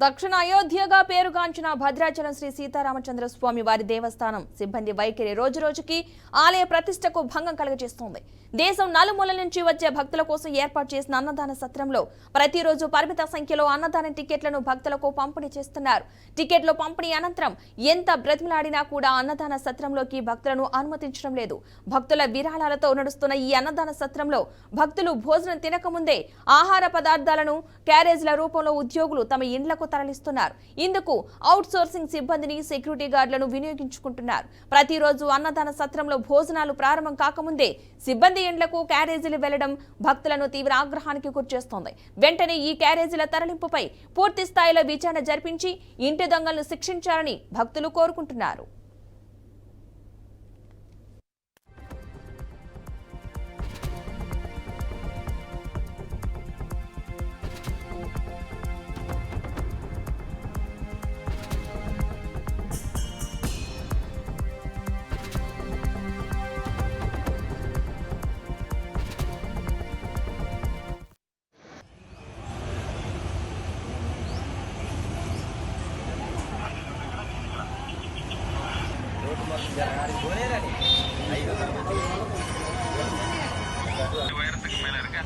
దక్షిణ అయోధ్యగా పేరుగాంచిన భద్రాచలం శ్రీ సీతారామచంద్ర స్వామి వారి దేవస్థానం సిబ్బంది వైఖరి రోజు రోజుకి ఆలయ ప్రతిష్టకు భంగం కలుగజేస్తోంది. దేశం నలుమూలల నుంచి వచ్చే భక్తుల కోసం ఏర్పాటు చేసిన అన్నదాన సత్రంలో ప్రతిరోజు పరిమిత సంఖ్యలో అన్నదాన టికెట్లను భక్తులకు పంపిణీ చేస్తున్నారు. టికెట్లు పంపిణీ అనంతరం ఎంత బ్రతిమలాడినా కూడా అన్నదాన సత్రంలోకి భక్తులను అనుమతించడం లేదు. భక్తుల విరాళాలతో నడుస్తున్న ఈ అన్నదాన సత్రంలో భక్తులు భోజనం తినకముందే ఆహార పదార్థాలను క్యారేజ్ల రూపంలో ఉద్యోగులు తమ ఇండ్లకు తరలిస్తున్నారు. ఇందుకు అవుట్ సోర్సింగ్ సిబ్బందిని సెక్యూరిటీ గార్డులను వినియోగించుకుంటున్నారు. ప్రతిరోజు అన్నదాన సత్రంలో భోజనాలు ప్రారంభం కాకముందే సిబ్బంది ఇండ్లకు క్యారేజీలు వెళ్ళడం భక్తులను తీవ్ర ఆగ్రహానికి గురిచేస్తోంది. వెంటనే ఈ క్యారేజీల తరలింపుపై పూర్తి స్థాయిలో విచారణ జరిపించి ఇంటి దొంగలను శిక్షించాలని భక్తులు కోరుకుంటున్నారు. உயரத்துக்கு மேல இருக்க